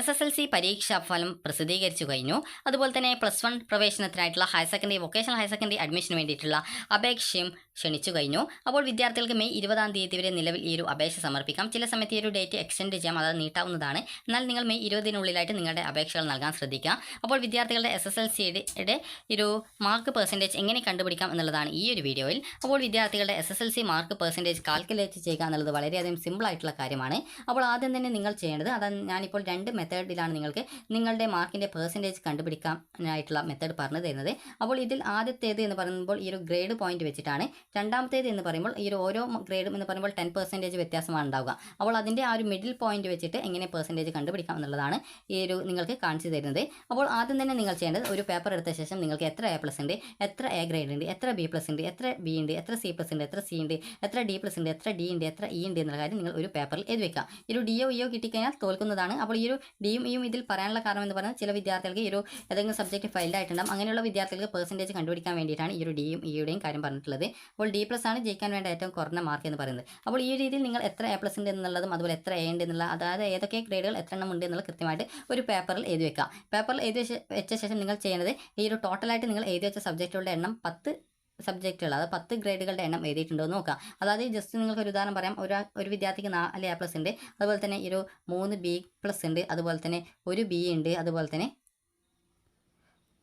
S S L C പരീക്ഷാഫലം പ്രസിദ്ധീകരിച്ചു കഴിഞ്ഞു. അതുപോലെ തന്നെ plus one പ്രവേശനത്തിനായിട്ടുള്ള higher secondary vocational higher secondary അഡ്മിഷന് വേണ്ടിയിട്ടുള്ള അപേക്ഷയും ക്ഷണിച്ചു കഴിഞ്ഞു. അപ്പോൾ വിദ്യാർത്ഥികൾക്ക് മെയ് ഇരുപതാം തീയതി വരെ നിലവിൽ ഈ ഒരു അപേക്ഷ സമർപ്പിക്കാം. ചില സമയത്ത് ഈ ഒരു ഡേറ്റ് എക്സ്റ്റെൻഡ് ചെയ്യാം അതായത് നീട്ടാവുന്നതാണ്. എന്നാൽ നിങ്ങൾ മെയ് ഇരുപതിനുള്ളിലായിട്ട് നിങ്ങളുടെ അപേക്ഷകൾ നൽകാൻ ശ്രദ്ധിക്കുക. അപ്പോൾ വിദ്യാർത്ഥികളുടെ എസ് എസ് എൽ സിയുടെ ഒരു മാർക്ക് പെർസെന്റേജ് എങ്ങനെ കണ്ടുപിടിക്കാം എന്നുള്ളതാണ് ഈ ഒരു വീഡിയോയിൽ. അപ്പോൾ വിദ്യാർത്ഥികളുടെ S S L C mark percentage calculate ചെയ്യുക എന്നുള്ളത് വളരെയധികം സിമ്പിൾ ആയിട്ടുള്ള കാര്യമാണ്. അപ്പോൾ ആദ്യം തന്നെ നിങ്ങൾ ചെയ്യേണ്ടത് അതാണ് ഞാനിപ്പോൾ രണ്ട് മെത്തേഡിലാണ് നിങ്ങൾക്ക് നിങ്ങളുടെ മാർക്കിന്റെ പെർസെന്റേജ് കണ്ടുപിടിക്കാനായിട്ടുള്ള മെത്തേഡ് പറഞ്ഞു തരുന്നത്. അപ്പോൾ ഇതിൽ ആദ്യത്തേത് എന്ന് പറയുമ്പോൾ ഈ ഒരു ഗ്രേഡ് പോയിന്റ് വെച്ചിട്ടാണ്. രണ്ടാമത്തേത് എന്ന് പറയുമ്പോൾ ഈ ഒരു ഓരോ ഗ്രേഡും എന്ന് പറയുമ്പോൾ ടെൻ പെർസെന്റേജ് വ്യത്യാസമാണ് ഉണ്ടാവുക. അപ്പോൾ അതിന്റെ ആ ഒരു മിഡിൽ പോയിന്റ് വെച്ചിട്ട് എങ്ങനെ പെർസെന്റേജ് കണ്ടുപിടിക്കാം എന്നുള്ളതാണ് ഈ ഒരു നിങ്ങൾക്ക് കാണിച്ചു തരുന്നത്. അപ്പോൾ ആദ്യം തന്നെ നിങ്ങൾ ചെയ്യേണ്ടത് ഒരു പേപ്പർ എടുത്ത ശേഷം നിങ്ങൾക്ക് എത്ര എ പ്ലസ് ഉണ്ട് എത്ര എ ഗ്രേഡ് ഉണ്ട് എത്ര ബി പ്ലസ് ഉണ്ട് എത്ര ബി ഉണ്ട് എത്ര സി പ്ലസ് ഉണ്ട് എത്ര സി ഉണ്ട് എത്ര ഡി പ്ലസ് ഉണ്ട് എത്ര ഡി ഉണ്ട് എത്ര ഇ ഉണ്ട് എന്നുള്ള കാര്യം നിങ്ങൾ ഒരു പേപ്പറിൽ എഴുതി വെക്കുക. ഒരു ഡിയോ ഇയോ കിട്ടിക്കഴിഞ്ഞാൽ തോൽക്കുന്നതാണ്. അപ്പോൾ ഈ ഒരു ഡിയും ഇയും ഇതിൽ പറയാനുള്ള കാരണം എന്ന് പറഞ്ഞാൽ ചില വിദ്യാർത്ഥികൾക്ക് ഈ ഒരു ഏതെങ്കിലും സബ്ജക്റ്റ് ഫെയിൽഡ് ആയിട്ടുണ്ടാകും അങ്ങനെയുള്ള വിദ്യാർത്ഥികൾക്ക് പെർസെന്റേജ് കണ്ടുപിടിക്കാൻ വേണ്ടിയിട്ടാണ് ഈ ഒരു ഡിയും ഇയുടെയും കാര്യം പറഞ്ഞിട്ടുള്ളത്. അപ്പോൾ ഡി പ്ലസ് ആണ് ജയിക്കാൻ വേണ്ട ഏറ്റവും കുറഞ്ഞ മാർക്ക് എന്ന് പറയുന്നത്. അപ്പോൾ ഈ രീതിയിൽ നിങ്ങൾ എത്ര എ പ്ലസ് ഉണ്ട് എന്നുള്ളതും അതുപോലെ എത്ര എ ഉണ്ട് എന്നുള്ള അതായത് ഏതൊക്കെ ഗ്രേഡുകൾ എത്ര എണ്ണം ഉണ്ട് എന്നുള്ള കൃത്യമായിട്ട് ഒരു പേപ്പറിൽ എഴുതി വെക്കുക. പേപ്പറിൽ എഴുതി വെച്ച- വെച്ച ശേഷം നിങ്ങൾ ചെയ്യുന്നത് ഈ ഒരു ടോട്ടലായിട്ട് നിങ്ങൾ എഴുതി വെച്ച സബ്ജക്റ്റുകളുടെ എണ്ണം പത്ത് സബ്ജക്റ്റുകൾ അത് പത്ത് ഗ്രേഡുകളുടെ എണ്ണം എഴുതിയിട്ടുണ്ടോ എന്ന് നോക്കാം അതായത് ജസ്റ്റ് നിങ്ങൾക്ക് ഒരു ഉദാഹരണം പറയാം. ഒരു ഒരു വിദ്യാർത്ഥിക്ക് നാല് എ പ്ലസ് ഉണ്ട്. അതുപോലെ തന്നെ ഒരു മൂന്ന് ബി പ്ലസ് ഉണ്ട്. അതുപോലെ തന്നെ ഒരു ബി ഉണ്ട്. അതുപോലെ തന്നെ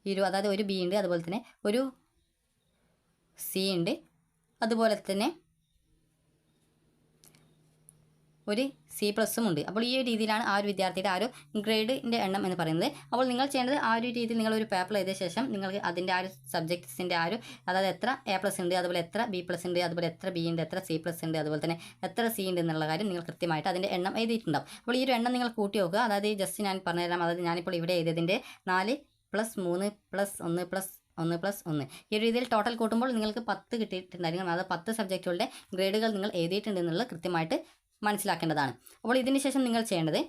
ഒരു അതായത് ഒരു ബി ഉണ്ട്. അതുപോലെ തന്നെ ഒരു സി ഉണ്ട്. അതുപോലെ തന്നെ ഒരു സി പ്ലസും ഉണ്ട്. അപ്പോൾ ഈ ഒരു രീതിയിലാണ് ആ ഒരു വിദ്യാർത്ഥിയുടെ ആ ഒരു ഗ്രേഡിന്റെ എണ്ണം എന്ന് പറയുന്നത്. അപ്പോൾ നിങ്ങൾ ചെയ്യേണ്ടത് ആ ഒരു രീതിയിൽ നിങ്ങൾ ഒരു പേപ്പർ എഴുതിയ ശേഷം നിങ്ങൾക്ക് അതിന്റെ ആ ഒരു സബ്ജക്ട്സിന്റെ ആ ഒരു അതായത് എത്ര എ പ്ലസ് ഉണ്ട് അതുപോലെ എത്ര ബി പ്ലസ് ഉണ്ട് അതുപോലെ എത്ര ബി ഉണ്ട് എത്ര സി പ്ലസ് ഉണ്ട് അതുപോലെ തന്നെ എത്ര സി ഉണ്ട് എന്നുള്ള കാര്യം നിങ്ങൾ കൃത്യമായിട്ട് അതിന്റെ എണ്ണം എഴുതിയിട്ടുണ്ടാവും. അപ്പോൾ ഈ ഒരു എണ്ണം നിങ്ങൾ കൂട്ടി നോക്കുക. അതായത് ജസ്റ്റ് ഞാൻ പറഞ്ഞുതരാം അതായത് ഞാനിപ്പോൾ ഇവിടെ എഴുതിയതിന്റെ നാല് പ്ലസ് മൂന്ന് പ്ലസ് ഒന്ന് പ്ലസ് ഒന്ന് പ്ലസ് ഒന്ന്. ഈ ഒരു രീതിയിൽ ടോട്ടൽ കൂട്ടുമ്പോൾ നിങ്ങൾക്ക് പത്ത് കിട്ടിയിട്ടുണ്ടായിരിക്കും അതായത് പത്ത് സബ്ജക്റ്റുകളുടെ ഗ്രേഡുകൾ നിങ്ങൾ എഴുതിയിട്ടുണ്ട് എന്നുള്ളത് കൃത്യമായിട്ട് മനസ്സിലാക്കേണ്ടതാണ്. അപ്പോൾ ഇതിന് ശേഷം നിങ്ങൾ ചെയ്യേണ്ടത്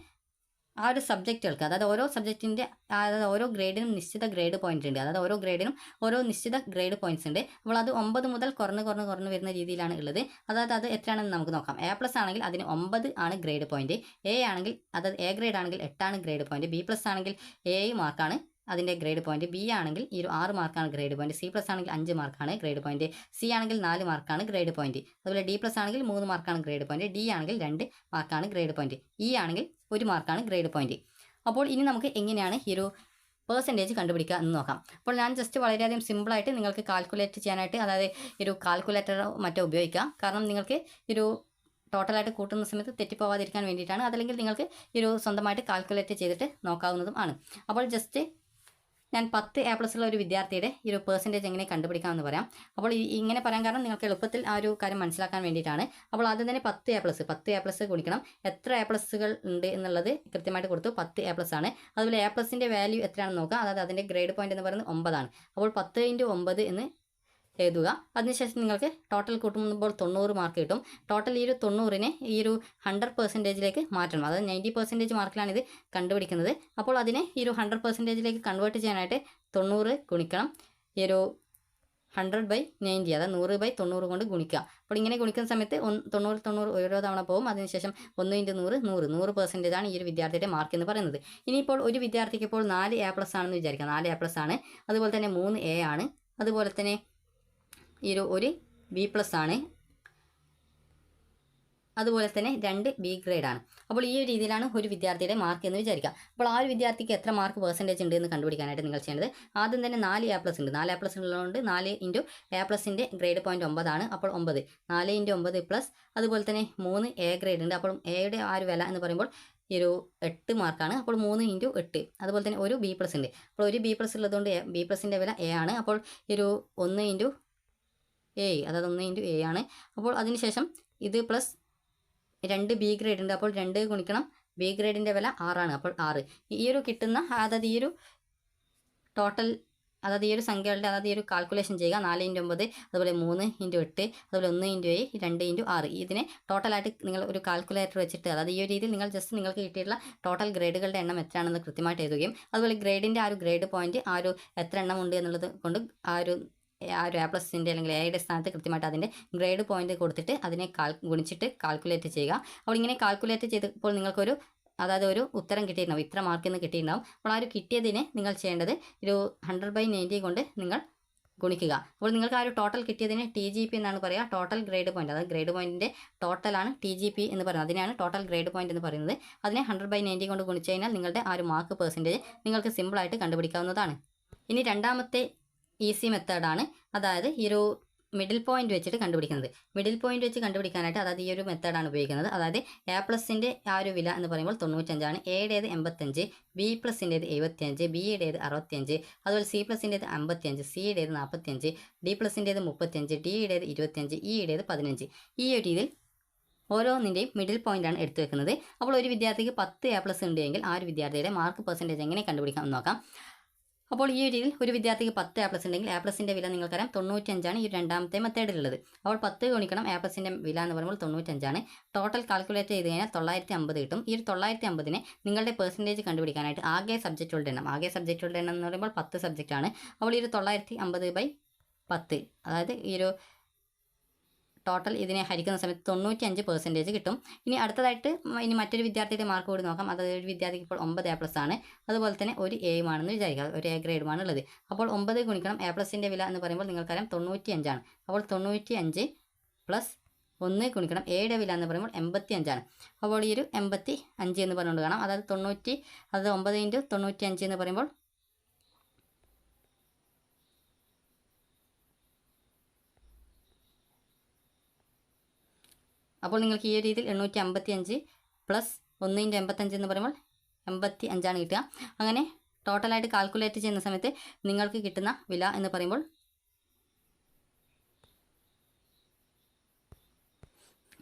ആ ഒരു സബ്ജക്റ്റുകൾക്ക് അതായത് ഓരോ സബ്ജക്റ്റിന്റെ അതായത് ഓരോ ഗ്രേഡിനും നിശ്ചിത ഗ്രേഡ് പോയിന്റ് ഉണ്ട്. അതായത് ഓരോ ഗ്രേഡിനും ഓരോ നിശ്ചിത ഗ്രേഡ് പോയിന്റ്സ് ഉണ്ട്. അപ്പോൾ അത് ഒമ്പത് മുതൽ കുറഞ്ഞ് കുറഞ്ഞ് കുറഞ്ഞ് വരുന്ന രീതിയിലാണ് ഉള്ളത്. അതായത് അത് എത്രയാണെന്ന് നമുക്ക് നോക്കാം. എ പ്ലസ് ആണെങ്കിൽ അതിന് ഒമ്പത് ആണ് ഗ്രേഡ് പോയിന്റ് എ ആണെങ്കിൽ അതായത് എ ഗ്രേഡ് ആണെങ്കിൽ എട്ടാണ് ഗ്രേഡ് പോയിന്റ് ബി പ്ലസ് ആണെങ്കിൽ ഏഴ് മാർക്കാണ് അതിന്റെ ഗ്രേഡ് പോയിന്റ് ബി ആണെങ്കിൽ ഈ ഒരു ആറ് മാർക്കാണ് ഗ്രേഡ് പോയിന്റ് സി പ്ലസ് ആണെങ്കിൽ അഞ്ച് മാർക്കാണ് ഗ്രേഡ് പോയിന്റ് സി ആണെങ്കിൽ നാല് മാർക്കാണ് ഗ്രേഡ് പോയിന്റ് അതുപോലെ ഡി പ്ലസ് ആണെങ്കിൽ മൂന്ന് മാർക്കാണ് ഗ്രേഡ് പോയിന്റ് ഡി ആണെങ്കിൽ രണ്ട് മാർക്കാണ് ഗ്രേഡ് പോയിന്റ് ഇ ആണെങ്കിൽ ഒരു മാർക്കാണ് ഗ്രേഡ് പോയിന്റ് അപ്പോൾ ഇനി നമുക്ക് എങ്ങനെയാണ് ഈ ഒരു പെർസെന്റേജ് കണ്ടുപിടിക്കുക എന്ന് നോക്കാം. അപ്പോൾ ഞാൻ ജസ്റ്റ് വളരെയധികം സിമ്പിളായിട്ട് നിങ്ങൾക്ക് കാൽക്കുലേറ്റ് ചെയ്യാനായിട്ട് അതായത് ഒരു കാൽക്കുലേറ്ററോ മറ്റോ ഉപയോഗിക്കാം കാരണം നിങ്ങൾക്ക് ഒരു ടോട്ടലായിട്ട് കൂട്ടുന്ന സമയത്ത് തെറ്റിപ്പോവാതിരിക്കാൻ വേണ്ടിയിട്ടാണ്. അതല്ലെങ്കിൽ നിങ്ങൾക്ക് ഒരു സ്വന്തമായിട്ട് കാൽക്കുലേറ്റ് ചെയ്തിട്ട് നോക്കാവുന്നതും ആണ്. അപ്പോൾ ജസ്റ്റ് ഞാൻ പത്ത് എ പ്ലസ് ഉള്ള ഒരു വിദ്യാർത്ഥിയുടെ ഈ ഒരു പേഴ്സന്റേജ് എങ്ങനെ കണ്ടുപിടിക്കാമെന്ന് പറയാം. അപ്പോൾ ഇങ്ങനെ പറയാൻ കാരണം നിങ്ങൾക്ക് എളുപ്പത്തിൽ ആ ഒരു കാര്യം മനസ്സിലാക്കാൻ വേണ്ടിയിട്ടാണ്. അപ്പോൾ ആദ്യം തന്നെ പത്ത് എ പ്ലസ് പത്ത് എ പ്ലസ് ഗുണിക്കണം. എത്ര എ പ്ലസുകൾ ഉണ്ട് എന്നുള്ളത് കൃത്യമായിട്ട് കൊടുത്തു. പത്ത് എ പ്ലസ് ആണ്. അതുപോലെ എ പ്ലസിന്റെ വാല്യൂ എത്രയാണെന്ന് നോക്കാം. അതായത് അതിന്റെ ഗ്രേഡ് പോയിന്റ് എന്ന് പറയുന്നത് ഒമ്പതാണ്. അപ്പോൾ പത്ത് ഇന്റു ഒമ്പത് എന്ന് എഴുതുക. അതിനുശേഷം നിങ്ങൾക്ക് ടോട്ടൽ കൂട്ടുമ്പോൾ തൊണ്ണൂറ് മാർക്ക് കിട്ടും. ടോട്ടൽ ഈ ഒരു തൊണ്ണൂറിനെ ഈ ഒരു ഹൺഡ്രഡ് പെർസെന്റേജിലേക്ക് മാറ്റണം. അതായത് നയന്റി പെർസെന്റേജ് മാർക്കിലാണ് ഇത് കണ്ടുപിടിക്കുന്നത്. അപ്പോൾ അതിനെ ഈ ഒരു ഹൺഡ്രഡ് പെർസെന്റേജിലേക്ക് കൺവേർട്ട് ചെയ്യാനായിട്ട് തൊണ്ണൂറ് ഗുണിക്കണം. ഈ ഒരു ഹൺഡ്രഡ് ബൈ നയന്റി അതായത് നൂറ് ബൈ തൊണ്ണൂറ് കൊണ്ട് ഗുണിക്കുക. അപ്പോൾ ഇങ്ങനെ ഗുണിക്കുന്ന സമയത്ത് ഒന്ന് തൊണ്ണൂറ് തൊണ്ണൂറ് ഓരോ തവണ പോകും. അതിനുശേഷം ഒന്ന് ഇന്റു നൂറ് നൂറ്. നൂറ് പെർസെന്റേജ് ആണ് ഈ ഒരു വിദ്യാർത്ഥിയുടെ മാർക്ക് എന്ന് പറയുന്നത്. ഇനിയിപ്പോൾ ഒരു വിദ്യാർത്ഥിക്ക് ഇപ്പോൾ നാല് എ പ്ലസ് ആണെന്ന് വിചാരിക്കുക. നാല് എ പ്ലസ് ആണ്. അതുപോലെ തന്നെ മൂന്ന് എ ആണ്. അതുപോലെ തന്നെ ഈ ഒരു ബി പ്ലസ് ആണ്. അതുപോലെ തന്നെ രണ്ട് ബി ഗ്രേഡ് ആണ്. അപ്പോൾ ഈ ഒരു രീതിയിലാണ് ഒരു വിദ്യാർത്ഥിയുടെ മാർക്ക് എന്ന് വിചാരിക്കുക. അപ്പോൾ ആ ഒരു വിദ്യാർത്ഥിക്ക് എത്ര മാർക്ക് പെർസെന്റേജ് ഉണ്ട് എന്ന് കണ്ടുപിടിക്കാനായിട്ട് നിങ്ങൾ ചെയ്യേണ്ടത് ആദ്യം തന്നെ നാല് എ പ്ലസ് ഉണ്ട്. നാല് എ പ്ലസ് ഉള്ളതുകൊണ്ട് നാല് ഇന്റു എ പ്ലസിന്റെ ഗ്രേഡ് പോയിന്റ് ഒമ്പതാണ് അപ്പോൾ ഒമ്പത്. നാല് ഇന്റു ഒമ്പത് പ്ലസ് അതുപോലെ തന്നെ മൂന്ന് എ ഗ്രേഡ് ഉണ്ട്. അപ്പോൾ എയുടെ ആ ഒരു വില എന്ന് പറയുമ്പോൾ ഈ ഒരു എട്ട് മാർക്കാണ് അപ്പോൾ മൂന്ന് ഇന്റു എട്ട്. അതുപോലെ തന്നെ ഒരു ബി പ്ലസ് ഉണ്ട്. അപ്പോൾ ഒരു ബി പ്ലസ് ഉള്ളതുകൊണ്ട് ബി പ്ലസിന്റെ വില എ ആണ്. അപ്പോൾ ഈ ഒരു ഒന്ന് ഇന്റു എ അതായത് ഒന്ന് ഇന്റു എ ആണ്. അപ്പോൾ അതിനുശേഷം ഇത് പ്ലസ് രണ്ട് ബി ഗ്രേഡ് ഉണ്ട്. അപ്പോൾ രണ്ട് ഗുണിക്കണം ബി ഗ്രേഡിന്റെ വില ആറാണ് അപ്പോൾ ആറ് ഈ ഒരു കിട്ടുന്ന അതായത് ഈ ഒരു ടോട്ടൽ അതായത് ഈ ഒരു സംഖ്യകളുടെ അതായത് ഈ ഒരു കാൽക്കുലേഷൻ ചെയ്യുക. നാല് ഇന്റു ഒമ്പത് അതുപോലെ മൂന്ന് ഇന്റു എട്ട് അതുപോലെ ഒന്ന് ഇന്റു ഏഴ് രണ്ട് ഇന്റു ആറ് ഇതിനെ ടോട്ടലായിട്ട് നിങ്ങൾ ഒരു കാൽക്കുലേറ്റർ വെച്ചിട്ട് അതായത് ഈ ഒരു രീതിയിൽ നിങ്ങൾ ജസ്റ്റ് നിങ്ങൾക്ക് കിട്ടിയിട്ടുള്ള ടോട്ടൽ ഗ്രേഡുകളുടെ എണ്ണം എത്രയാണെന്ന് കൃത്യമായിട്ട് എഴുതുകയും അതുപോലെ ഗ്രേഡിന്റെ ആ ഒരു ഗ്രേഡ് പോയിന്റ് ആ ഒരു എത്ര എണ്ണം ഉണ്ട് എന്നുള്ളത് കൊണ്ട് ആ ഒരു ആ ഒരു എ പ്ലസിന്റെ അല്ലെങ്കിൽ എയുടെ സ്ഥാനത്ത് കൃത്യമായിട്ട് അതിന്റെ ഗ്രേഡ് പോയിന്റ് കൊടുത്തിട്ട് അതിനെ കാൽ ഗുണിച്ചിട്ട് കാൽക്കുലേറ്റ് ചെയ്യുക. അപ്പോൾ ഇങ്ങനെ കാൽക്കുലേറ്റ് ചെയ്തപ്പോൾ നിങ്ങൾക്കൊരു അതായത് ഒരു ഉത്തരം കിട്ടിയിട്ടുണ്ടാവും. ഇത്ര മാർക്കിൽ നിന്ന് കിട്ടിയിട്ടുണ്ടാവും. അപ്പോൾ ആ ഒരു കിട്ടിയതിനെ നിങ്ങൾ ചെയ്യേണ്ടത് ഒരു ഹൺഡ്രഡ് ബൈ നയന്റി കൊണ്ട് നിങ്ങൾ ഗുണിക്കുക. അപ്പോൾ നിങ്ങൾക്ക് ആ ഒരു ടോട്ടൽ കിട്ടിയതിന് ടി ജി പി എന്നാണ് പറയുക. ടോട്ടൽ ഗ്രേഡ് പോയിന്റ് അതായത് ഗ്രേഡ് പോയിന്റിന്റെ ടോട്ടലാണ് ടി ജി പി എന്ന് പറയുന്നത്. അതിനാണ് ടോട്ടൽ ഗ്രേഡ് പോയിന്റ് എന്ന് പറയുന്നത്. അതിനെ ഹൺഡ്രഡ് ബൈ നയന്റി കൊണ്ട് ഗുണിച്ചു കഴിഞ്ഞാൽ നിങ്ങളുടെ ആ ഒരു മാർക്ക് പെർസെന്റേജ് നിങ്ങൾക്ക് സിമ്പിളായിട്ട് കണ്ടുപിടിക്കാവുന്നതാണ്. ഇനി രണ്ടാമത്തെ ഈസി മെത്തേഡാണ് അതായത് ഈ ഒരു മിഡിൽ പോയിന്റ് വെച്ചിട്ട് കണ്ടുപിടിക്കുന്നത്. മിഡിൽ പോയിന്റ് വെച്ച് കണ്ടുപിടിക്കാനായിട്ട് അതായത് ഈ ഒരു മെത്തേഡാണ് ഉപയോഗിക്കുന്നത്. അതായത് എ പ്ലസിന്റെ ആ ഒരു വില എന്ന് പറയുമ്പോൾ തൊണ്ണൂറ്റഞ്ചാണ്. എയുടേത് എൺപത്തഞ്ച് ബി പ്ലസിന്റേത് എഴുപത്തിയഞ്ച് ബിയുടേത് അറുപത്തിയഞ്ച് അതുപോലെ സി പ്ലസിന്റേത് അമ്പത്തിയഞ്ച് സിയുടേത് നാൽപ്പത്തിയഞ്ച് ഡി പ്ലസിന്റേത് മുപ്പത്തിയഞ്ച് ഡിയുടേത് ഇരുപത്തിയഞ്ച് ഇയുടേത് പതിനഞ്ച്. ഈ ഒരു രീതിയിൽ ഓരോന്നിന്റെയും മിഡിൽ പോയിന്റാണ് എടുത്തു വെക്കുന്നത്. അപ്പോൾ ഒരു വിദ്യാർത്ഥിക്ക് പത്ത് എ പ്ലസ് ഉണ്ടെങ്കിൽ ആ ഒരു വിദ്യാർത്ഥിയുടെ മാർക്ക് പെർസെന്റേജ് എങ്ങനെ കണ്ടുപിടിക്കാം എന്ന് നോക്കാം. അപ്പോൾ ഈ ഒരു രീതിയിൽ ഒരു വിദ്യാർത്ഥിക്ക് പത്ത് എ പ്ലസ് ഉണ്ടെങ്കിൽ എ പ്ലസിന്റെ വില നിങ്ങൾക്കറിയാം തൊണ്ണൂറ്റഞ്ചാണ് ഈ രണ്ടാമത്തെ മെത്തേഡിലുള്ളത് അപ്പോൾ പത്ത് ഗുണിക്കണം എ പ്ലസിന്റെ വില എന്ന് പറയുമ്പോൾ തൊണ്ണൂറ്റഞ്ചാണ്. ടോട്ടൽ കാൽക്കുലേറ്റ് ചെയ്ത് കഴിഞ്ഞാൽ തൊള്ളായിരത്തി അമ്പത് കിട്ടും. ഈ ഒരു തൊള്ളായിരത്തി അമ്പതിനെ നിങ്ങളുടെ പെർസെന്റേജ് കണ്ടുപിടിക്കാനായിട്ട് ആകെ സബ്ജക്റ്റുകളുടെ എണ്ണം. ആകെ സബ്ജക്റ്റുകളുടെ എണ്ണം എന്ന് പറയുമ്പോൾ പത്ത് സബ്ജക്റ്റാണ് അപ്പോൾ ഈ ഒരു തൊള്ളായിരത്തി അമ്പത് ബൈ പത്ത്. അതായത് ഈ ഒരു ടോട്ടൽ ഇതിനെ ഹരിക്കുന്ന സമയത്ത് തൊണ്ണൂറ്റി പെർസെന്റേജ് കിട്ടും. ഇനി അടുത്തതായിട്ട് ഇനി മറ്റൊരു വിദ്യാർത്ഥിയുടെ മാർക്ക് കൂടി നോക്കാം. അതായത് ഒരു വിദ്യാർത്ഥിക്ക് ഇപ്പോൾ ഒമ്പത് എ പ്ലസ് ആണ്. അതുപോലെ തന്നെ ഒരു എയുമാണെന്ന് വിചാരിക്കുക. ഒരു എ ഗ്രേഡുമാണ് ഉള്ളത് അപ്പോൾ ഒമ്പത് ഗുണിക്കണം എ പ്ലസിന്റെ വില എന്ന് പറയുമ്പോൾ നിങ്ങൾക്കറിയാം തൊണ്ണൂറ്റി അഞ്ചാണ് അപ്പോൾ തൊണ്ണൂറ്റി അഞ്ച് പ്ലസ് ഒന്ന് ഗുണിക്കണം എയുടെ വില എന്ന് പറയുമ്പോൾ എൺപത്തി അഞ്ചാണ് അപ്പോൾ ഈ ഒരു എൺപത്തി അഞ്ച് എന്ന് പറഞ്ഞുകൊണ്ട് കാണാം. അതായത് തൊണ്ണൂറ്റി അത് ഒമ്പത് ഇന്റു തൊണ്ണൂറ്റി അഞ്ച് എന്ന് പറയുമ്പോൾ അപ്പോൾ നിങ്ങൾക്ക് ഈ ഒരു രീതിയിൽ എണ്ണൂറ്റി അമ്പത്തി അഞ്ച് പ്ലസ് ഒന്നിന്റെ എൺപത്തഞ്ച് എന്ന് പറയുമ്പോൾ എൺപത്തി അഞ്ചാണ് കിട്ടുക. അങ്ങനെ ടോട്ടലായിട്ട് കാൽക്കുലേറ്റ് ചെയ്യുന്ന സമയത്ത് നിങ്ങൾക്ക് കിട്ടുന്ന വില എന്ന് പറയുമ്പോൾ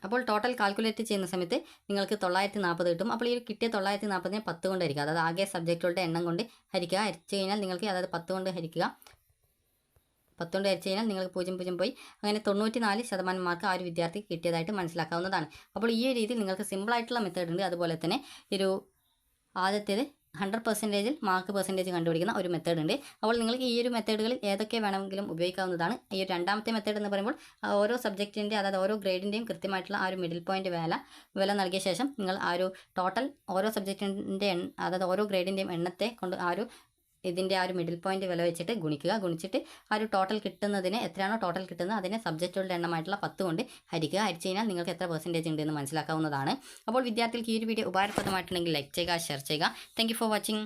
അപ്പോൾ ടോട്ടൽ കാൽക്കുലേറ്റ് ചെയ്യുന്ന സമയത്ത് നിങ്ങൾക്ക് തൊള്ളായിരത്തി നാൽപ്പത് കിട്ടും. അപ്പോൾ ഈ കിട്ടിയ തൊള്ളായിരത്തി നാൽപ്പതിനെ പത്ത് കൊണ്ട് ഹരിക്കുക. അതായത് ആകെ സബ്ജക്റ്റുകളുടെ എണ്ണം കൊണ്ട് ഹരിക്കുക. ഹരിച്ചു കഴിഞ്ഞാൽ നിങ്ങൾക്ക് അതായത് പത്ത് കൊണ്ട് ഹരിക്കുക. പത്ത് വരച്ച് കഴിഞ്ഞാൽ നിങ്ങൾക്ക് പൂജ്യം പൂജ്യം പോയി. അങ്ങനെ തൊണ്ണൂറ്റി നാല് ശതമാനം മാർക്ക് ആ ഒരു വിദ്യാർത്ഥിക്ക് കിട്ടിയതായിട്ട് മനസ്സിലാക്കാവുന്നതാണ്. അപ്പോൾ ഈ ഒരു രീതിയിൽ നിങ്ങൾക്ക് സിമ്പിളായിട്ടുള്ള മെത്തേഡ് ഉണ്ട്. അതുപോലെ തന്നെ ഒരു ആദ്യത്തേത് ഹൺഡ്രഡ് പെർസെന്റേജിൽ മാർക്ക് പെർസെന്റേജ് കണ്ടുപിടിക്കുന്ന ഒരു മെത്തേഡ് ഉണ്ട്. അപ്പോൾ നിങ്ങൾക്ക് ഈ ഒരു മെത്തേഡുകളിൽ ഏതൊക്കെ വേണമെങ്കിലും ഉപയോഗിക്കാവുന്നതാണ്. ഈ ഒരു രണ്ടാമത്തെ മെത്തേഡ് എന്ന് പറയുമ്പോൾ ഓരോ സബ്ജക്റ്റിന്റെ അതായത് ഓരോ ഗ്രേഡിന്റെയും കൃത്യമായിട്ടുള്ള ആ ഒരു മിഡിൽ പോയിന്റ് വില വില നൽകിയ ശേഷം നിങ്ങൾ ആ ഒരു ടോട്ടൽ ഓരോ സബ്ജക്റ്റിന്റെ അതായത് ഓരോ ഗ്രേഡിന്റെയും എണ്ണത്തെ കൊണ്ട് ആ ഒരു ഇതിന്റെ ആ ഒരു മിഡിൽ പോയിന്റ് വില വെച്ചിട്ട് ഗുണിക്കുക. ഗുണിച്ചിട്ട് ആ ഒരു ടോട്ടൽ കിട്ടുന്നതിന് എത്രയാണോ ടോട്ടൽ കിട്ടുന്നത് അതിനെ സബ്ജക്റ്റുകളുടെ എണ്ണമായിട്ടുള്ള പത്ത് കൊണ്ട് ഹരിക്കുക. ഹരിച്ചു കഴിഞ്ഞാൽ നിങ്ങൾക്ക് എത്ര പെർസെന്റേജ് ഉണ്ട് എന്ന് മനസ്സിലാക്കാവുന്നതാണ്. അപ്പോൾ വിദ്യാർത്ഥികൾക്ക് ഈ ഒരു വീഡിയോ ഉപകാരപ്രദമായിട്ടുണ്ടെങ്കിൽ ലൈക്ക് ചെയ്യുക ഷെയർ ചെയ്യുക. Thank for watching